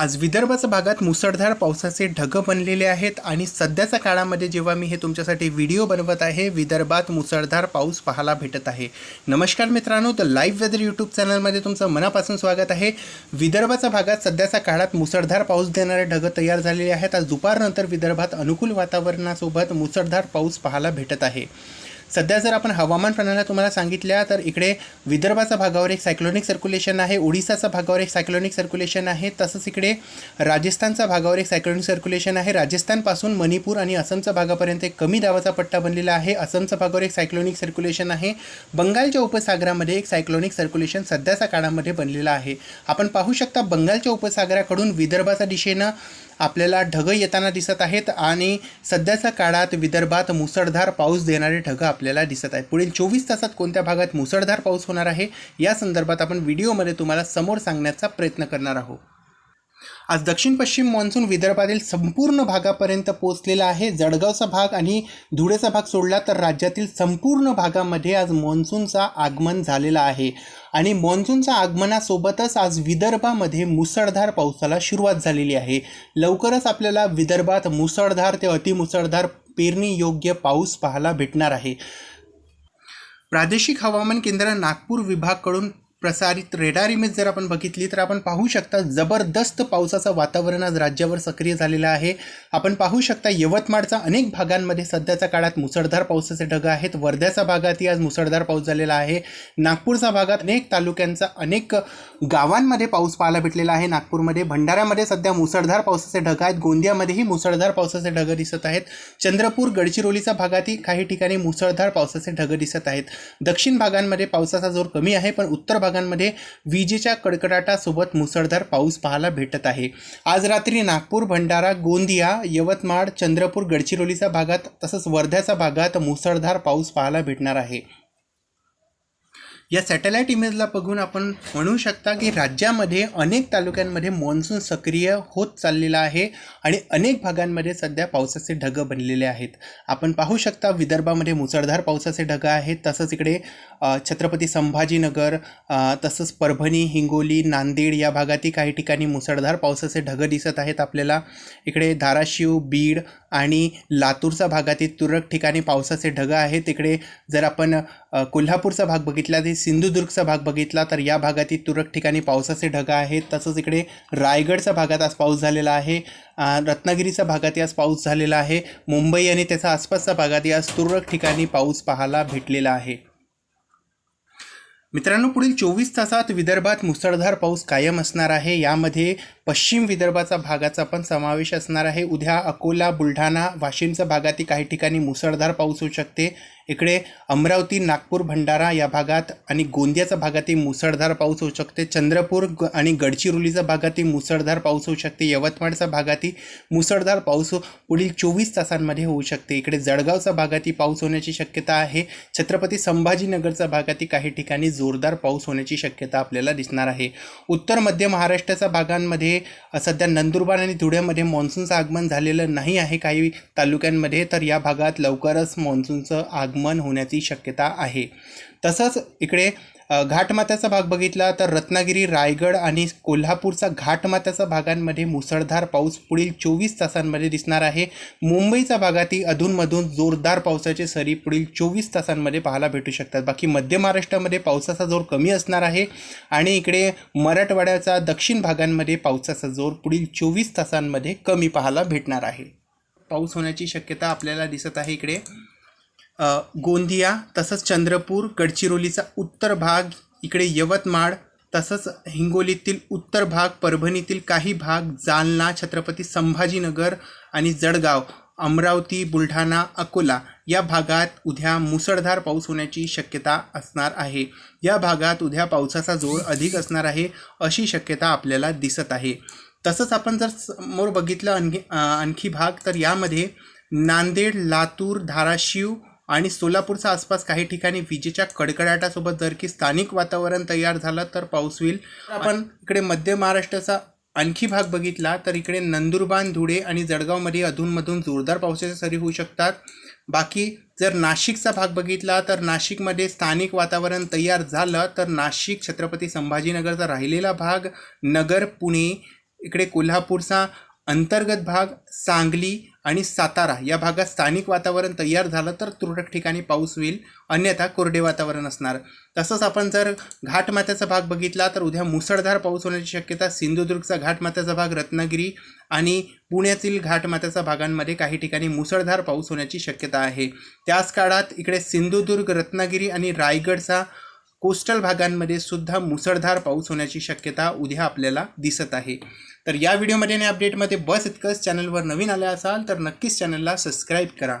आज विदर्भाच्या भागात मुसळधार पावसाचे ढगं बनलेले आहेत आणि सध्याच्या काळामध्ये जेव्हा मी हे तुमच्यासाठी व्हिडिओ बनवत आहे विदर्भात मुसळधार पाऊस पाहायला भेटत आहे. नमस्कार मित्रांनो तर लाईव्ह वेदर यूट्यूब चॅनलमध्ये तुमचं मनापासून स्वागत आहे. विदर्भाच्या भागात सध्याच्या काळात मुसळधार पाऊस देणारे ढगं तयार झालेले आहेत. आज दुपारनंतर विदर्भात अनुकूल वातावरणासोबत मुसळधार पाऊस पाहायला भेटत आहे. सध्या जर आपण हवामान प्रणाल्या तुम्हाला सांगितल्या तर इकडे विदर्भाच्या भागावर एक सायक्लोनिक सर्क्युलेशन आहे ओडिसाच्या भागावर एक सायक्लोनिक सर्क्युलेशन आहे तसंच इकडे राजस्थानच्या भागावर एक सायक्लोनिक सर्क्युलेशन आहे. राजस्थानपासून मणिपूर आणि असमच्या भागापर्यंत एक कमी दाबाचा पट्टा बनलेला आहे. असमच्या भागावर एक सायक्लोनिक सर्क्युलेशन आहे. बंगालच्या उपसागरामध्ये एक सायक्लोनिक सर्क्युलेशन सध्याच्या काळामध्ये बनलेलं आहे. आपण पाहू शकता बंगालच्या उपसागराकडून विदर्भाच्या दिशेनं आपल्याला ढगं येताना दिसत आहेत आणि सध्याच्या काळात विदर्भात मुसळधार पाऊस देणारे ढगं आपल्याला दिसत आहेत. पुढील चोवीस तासात कोणत्या भागात मुसळधार पाऊस होणार आहे? या संदर्भात आपण व्हिडिओमध्ये तुम्हाला समोर सांगण्याचा प्रयत्न करणार आहोत. आज दक्षिण पश्चिम मान्सून विदर्भातील संपूर्ण भागापर्यंत पोहोचलेला आहे. जळगावचा भाग आणि धुळेचा भाग सोडला तर राज्यातील संपूर्ण भागामध्ये आज मान्सूनचा आगमन झालेला आहे. आणि मान्सूनच्या आगमनासोबतच आज विदर्भामध्ये मुसळधार पावसाला सुरुवात झालेली आहे. लवकरच आपल्याला विदर्भात मुसळधार ते अतिमुसळधार पेरणी योग्य पाऊस पाहायला भेटणार आहे. प्रादेशिक हवामान केंद्र नागपूर विभागकडून प्रसारित रेडार इमेज जर आपण बघितली तर आपण पाहू शकता जबरदस्त पावसाचं वातावरण आज राज्यावर सक्रिय झालेलं आहे. आपण पाहू शकता यवतमाळचा अनेक भागांमध्ये सध्याच्या काळात मुसळधार पावसाचे ढग आहेत. वर्ध्याच्या भागातही आज मुसळधार पाऊस झालेला आहे. नागपूरच्या भागात अनेक तालुक्यांचा अनेक गावांमध्ये पाऊस पाहायला भेटलेला आहे. नागपूरमध्ये भंडाऱ्यामध्ये सध्या मुसळधार पावसाचे ढग आहेत. गोंदियामध्येही मुसळधार पावसाचे ढग दिसत आहेत. चंद्रपूर गडचिरोलीच्या भागातही काही ठिकाणी मुसळधार पावसाचे ढग दिसत आहेत. दक्षिण भागांमध्ये पावसाचा जोर कमी आहे पण उत्तर भागांमध्ये विजेच्या कडकडाटासोबत मुसळधार पाऊस पाहायला भेटत आहे. आज रात्री नागपूर भंडारा गोंदिया यवतमाळ चंद्रपूर गडचिरोलीच्या भागात तसंच वर्ध्याच्या भागात मुसळधार पाऊस पाहायला भेटणार आहे. या सॅटेलाईट इमेजला बघून आपण म्हणू शकता की राज्यामध्ये अनेक तालुक्यांमध्ये मान्सून सक्रिय होत चाललेला आहे आणि अनेक भागांमध्ये सध्या पावसाचे ढगं बनलेले आहेत. आपण पाहू शकता विदर्भामध्ये मुसळधार पावसाचे ढगं आहेत. तसंच इकडे छत्रपती संभाजीनगर तसंच परभणी हिंगोली नांदेड या भागातही काही ठिकाणी मुसळधार पावसाचे ढगं दिसत आहेत आपल्याला. इकडे धाराशिव बीड आणि लातूरच्या भागातील तुरळक ठिकाणी पावसाचे ढगं आहेत. इकडे जर आपण कोल्हापूरचा भाग बघितला तर सिंधुदुर्गचा भाग बघितला तर या भागातील तुरळक ठिकाणी पावसाचे ढग आहेत. तसंच इकडे रायगडच्या भागात आज पाऊस झालेला आहे. रत्नागिरीचा रत्नागिरीच्या भागातही आज पाऊस झालेला आहे. मुंबई आणि त्याच्या आसपासच्या भागातही आज तुरळक ठिकाणी पाऊस पाहायला भेटलेला आहे. मित्रांनो पुढील चोवीस तासात विदर्भात मुसळधार पाऊस कायम असणार आहे. यामध्ये पश्चिम विदर्भाचा भागाचा पण समावेश असणार आहे. उद्या अकोला बुलढाणा वाशिमच्या भागातील काही ठिकाणी मुसळधार पाऊस होऊ शकते. इकडे अमरावती नागपूर भंडारा या भागात आणि गोंदियाच्या भागातही मुसळधार पाऊस होऊ शकते. चंद्रपूर ग- आणि गडचिरोलीच्या भागातही मुसळधार पाऊस होऊ शकते. यवतमाळच्या भागातही मुसळधार पाऊस पुढील चोवीस तासांमध्ये होऊ शकते. इकडे जळगावच्या भागातही पाऊस होण्याची शक्यता आहे. छत्रपती संभाजीनगरच्या भागातही काही ठिकाणी जोरदार पाऊस होण्याची शक्यता आपल्याला दिसणार आहे. उत्तर मध्य महाराष्ट्राच्या भागांमध्ये सध्या नंदुरबार आणि धुळ्यामध्ये मान्सूनचं आगमन झालेलं नाही आहे. काही तालुक्यांमध्ये तर या भागात लवकरच मान्सूनचं आगमन होण्याची शक्यता आहे. तसंच इकडे घाटमाथ्याचा भाग बघितला तर रत्नागिरी रायगड आणि कोल्हापूरचा घाटमात्याचा भागांमध्ये मुसळधार पाऊस पुढील चोवीस तासांमध्ये दिसणार आहे. मुंबईचा भागातही अधूनमधून जोरदार पावसाचे सरी पुढील चोवीस तासांमध्ये पाहायला भेटू शकतात. बाकी मध्य महाराष्ट्रामध्ये पावसाचा जोर कमी असणार आहे आणि इकडे मराठवाड्याचा दक्षिण भागांमध्ये पावसाचा जोर पुढील चोवीस तासांमध्ये कमी पाहायला भेटणार आहे. पाऊस होण्याची शक्यता आपल्याला दिसत आहे इकडे. गोंदिया तसंच चंद्रपूर गडचिरोलीचा उत्तर भाग इकडे यवतमाळ तसंच हिंगोलीतील उत्तर भाग परभणीतील काही भाग जालना छत्रपती संभाजीनगर आणि जळगाव अमरावती बुलढाणा अकोला या भागात उद्या मुसळधार पाऊस होण्याची शक्यता असणार आहे. या भागात उद्या पावसाचा जोर अधिक असणार आहे अशी शक्यता आपल्याला दिसत आहे. तसंच आपण जर समोर बघितलं आणखी आणखी भाग तर यामध्ये नांदेड लातूर धाराशिव आणि सोलापूरचा आसपास काही ठिकाणी विजेच्या कडकडाटासोबत जर की स्थानिक वातावरण तयार झालं तर पाऊस होईल. आपण इकडे मध्य महाराष्ट्राचा आणखी भाग बघितला तर इकडे नंदुरबार धुळे आणि जळगावमध्ये अधूनमधून जोरदार पावसाच्या सरी होऊ शकतात. बाकी जर नाशिकचा भाग बघितला तर नाशिकमध्ये स्थानिक वातावरण तयार झालं तर नाशिक छत्रपती संभाजीनगरचा राहिलेला भाग नगर पुणे इकडे कोल्हापूरचा अंतर्गत भाग सांगली आणि सातारा या भागात स्थानिक वातावरण तयार झालं तर तुरळक ठिकाणी पाऊस होईल. अन्यथा कोरडे वातावरण असणार. तसंच आपण जर घाटमाथ्याचा भाग बघितला तर उद्या मुसळधार पाऊस होण्याची शक्यता सिंधुदुर्गचा घाटमाथ्याचा भाग रत्नागिरी आणि पुण्यातील घाटमाथ्याचा भागांमध्ये काही ठिकाणी मुसळधार पाऊस होण्याची शक्यता आहे. त्याच काळात इकडे सिंधुदुर्ग रत्नागिरी आणि रायगडचा कोस्टल भागांमध्ये सुद्धा मुसळधार पाऊस होण्याची शक्यता उद्या आपल्याला दिसत आहे. तर या व्हिडिओमध्ये आणि अपडेटमध्ये बस इतकंच. चॅनलवर नवीन आले असाल तर नक्कीच चॅनलला सबस्क्राईब करा.